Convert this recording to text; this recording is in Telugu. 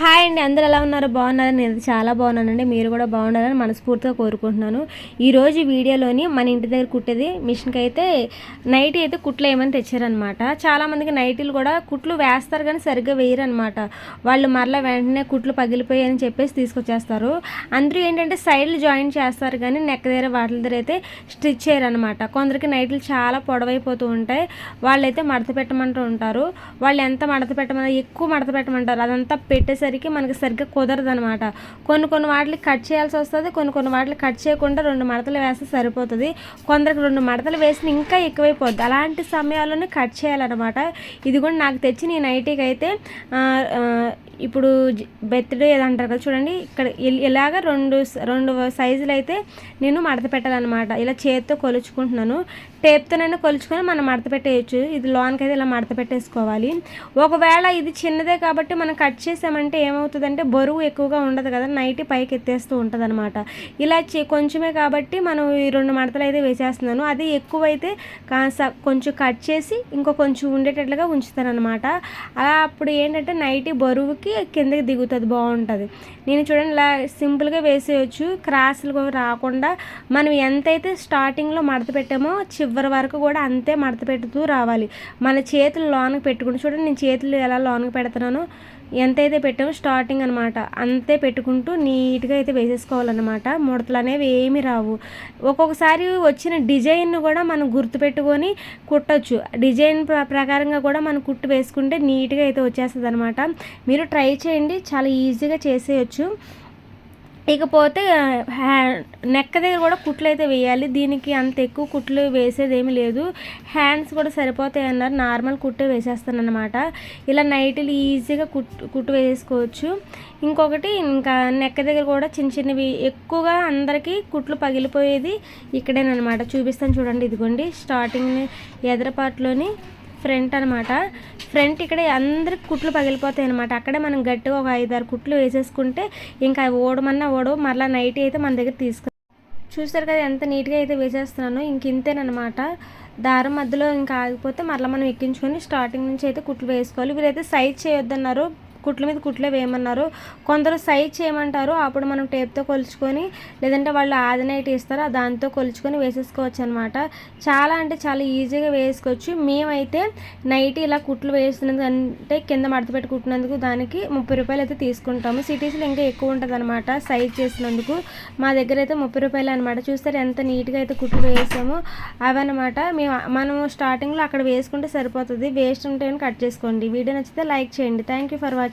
హాయ్ అండి అందరు ఎలా ఉన్నారు? బాగున్నారని నేను చాలా బాగున్నానండి. మీరు కూడా బాగున్నారని మనస్ఫూర్తిగా కోరుకుంటున్నాను. ఈరోజు వీడియోలోని మన ఇంటి దగ్గర కుట్టేది మిషన్కి అయితే నైటీ అయితే కుట్లు వేయమని తెచ్చారనమాట చాలామందికి నైటీలు కూడా కుట్లు వేస్తారు కానీ సరిగ్గా వేయరు అనమాట వాళ్ళు మరలా వెంటనే కుట్లు పగిలిపోయాయి అని చెప్పేసి తీసుకొచ్చేస్తారు. అందరూ ఏంటంటే సైడ్లు జాయిన్ చేస్తారు కానీ నెక్క దగ్గర వాటి దగ్గర అయితే స్టిచ్ చేయరనమాట కొందరికి నైట్లు చాలా పొడవైపోతూ ఉంటాయి. వాళ్ళైతే మడత పెట్టమంటూ ఉంటారు. వాళ్ళు ఎంత మడత పెట్టమని ఎక్కువ మడత పెట్టమంటారు. అదంతా పెట్టేసరికి మనకి సరిగ్గా కుదరదు అనమాట కొన్ని కొన్ని వాటికి కట్ చేయాల్సి వస్తుంది కొన్ని కొన్ని వాటికి కట్ చేయకుండా రెండు మడతలు వేస్తే సరిపోతుంది. కొందరికి రెండు మడతలు వేసిన ఇంకా ఎక్కువైపోద్ది. అలాంటి సమయాల్లోనే కట్ చేయాలన్నమాట. ఇది కూడా నాకు తెచ్చి నేను ఐటీకి అయితే ఇప్పుడు బెత్తుడు ఏదంటారు కదా చూడండి. ఇక్కడ ఇలాగ రెండు స- రెండు సైజులు అయితే నేను మడత పెట్టాలన్నమాట. ఇలా చేతితో కొలుచుకుంటున్నాను. టేప్తోనైనా కొలుచుకొని మనం మడత పెట్టేయచ్చు. ఇది లోన్కి అయితే ఇలా మడత పెట్టేసుకోవాలి. ఒకవేళ ఇది చిన్నదే కాబట్టి మనం కట్ చేసామంటే ఏమవుతుందంటే బరువు ఎక్కువగా ఉండదు కదా. నైట్ పైకి ఎత్తేస్తూ ఉంటుంది అనమాట ఇలా కొంచెమే కాబట్టి మనం ఈ రెండు మడతలు అయితే వేసేస్తున్నాను. అది ఎక్కువైతే కొంచెం కట్ చేసి ఇంకో కొంచెం ఉండేటట్లుగా ఉంచుతాను అనమాట అలా అప్పుడు ఏంటంటే నైట్ బరువుకి కిందకి దిగుతుంది బాగుంటుంది. నేను చూడండి ఇలా సింపుల్గా వేసేయచ్చు. క్రాసులు రాకుండా మనం ఎంతైతే స్టార్టింగ్లో మడత పెట్టామో చివరి వరకు కూడా అంతే మడత పెడుతూ రావాలి. మన చేతులు లోనకి పెట్టుకుంటూ చూడండి నేను చేతులు ఎలా లోనకి పెడుతున్నానో ఎంత అయితే పెట్టామో స్టార్టింగ్ అనమాట అంతే పెట్టుకుంటూ నీట్గా అయితే వేసేసుకోవాలన్నమాట. ముడతలు అనేవి ఏమి రావు. ఒక్కొక్కసారి వచ్చిన డిజైన్ కూడా మనం గుర్తుపెట్టుకొని కుట్టచ్చు. డిజైన్ ప్ర- ప్రకారంగా కూడా మనం కుట్టు వేసుకుంటే నీట్గా అయితే వచ్చేస్తుంది అనమాట మీరు ట్రై చేయండి. చాలా ఈజీగా చేసేయచ్చు. ఇకపోతే హ్యా నెక్క దగ్గర కూడా కుట్లు అయితే వేయాలి. దీనికి అంత ఎక్కువ కుట్లు వేసేది ఏమీ లేదు. హ్యాండ్స్ కూడా సరిపోతాయి అన్నారు. నార్మల్ కుట్టే వేసేస్తాను అనమాట ఇలా నైట్లు ఈజీగా కుట్టు కుట్టు వేసుకోవచ్చు. ఇంకొకటి ఇంకా నెక్క దగ్గర కూడా చిన్న చిన్నవి ఎక్కువగా అందరికీ కుట్లు పగిలిపోయేది ఇక్కడేనమాట చూపిస్తాను చూడండి ఇదిగోండి. స్టార్టింగ్ ఎదరపాటులోని ఫ్రంట్ అనమాట ఫ్రంట్ ఇక్కడ అందరికి కుట్లు పగిలిపోతాయి అనమాట అక్కడే మనం గట్టిగా ఒక ఐదారు కుట్లు వేసేసుకుంటే ఇంకా అవి ఓడమన్నా ఓడవు మరలా నైట్ అయితే మన దగ్గర తీసుకు చూస్తారు కదా ఎంత నీట్గా అయితే వేసేస్తున్నానో. ఇంక ఇంతేనమాట దారం మధ్యలో ఇంకా ఆగిపోతే మరలా మనం ఎక్కించుకొని స్టార్టింగ్ నుంచి అయితే కుట్లు వేసుకోవాలి. వీరైతే సైజ్ చేయొద్దన్నారు. కుట్ల మీద కుట్లే వేయమన్నారు. కొందరు సైజ్ చేయమంటారు. అప్పుడు మనం టేప్తో కొలుచుకొని లేదంటే వాళ్ళు ఆది నైట్ ఇస్తారో దాంతో కొలుచుకొని వేసేసుకోవచ్చు అనమాట చాలా అంటే చాలా ఈజీగా వేసుకోవచ్చు మేమైతే నైట్ ఇలా కుట్లు వేసినందుకు అంటే కింద మడత పెట్టి కుట్టినందుకు దానికి ముప్పై రూపాయలు అయితే తీసుకుంటాము. సిటీస్లో ఇంకా ఎక్కువ ఉంటుంది అనమాట సైజ్ చేసినందుకు. మా దగ్గర అయితే ముప్పై రూపాయలు అనమాట చూస్తారు ఎంత నీట్గా అయితే కుట్లు వేసామో అవన్నమాట. మేము మనం స్టార్టింగ్లో అక్కడ వేసుకుంటే సరిపోతుంది. వేస్ట్ ఉంటే కట్ చేసుకోండి. వీడియో నచ్చితే లైక్ చేయండి. Thank you for watching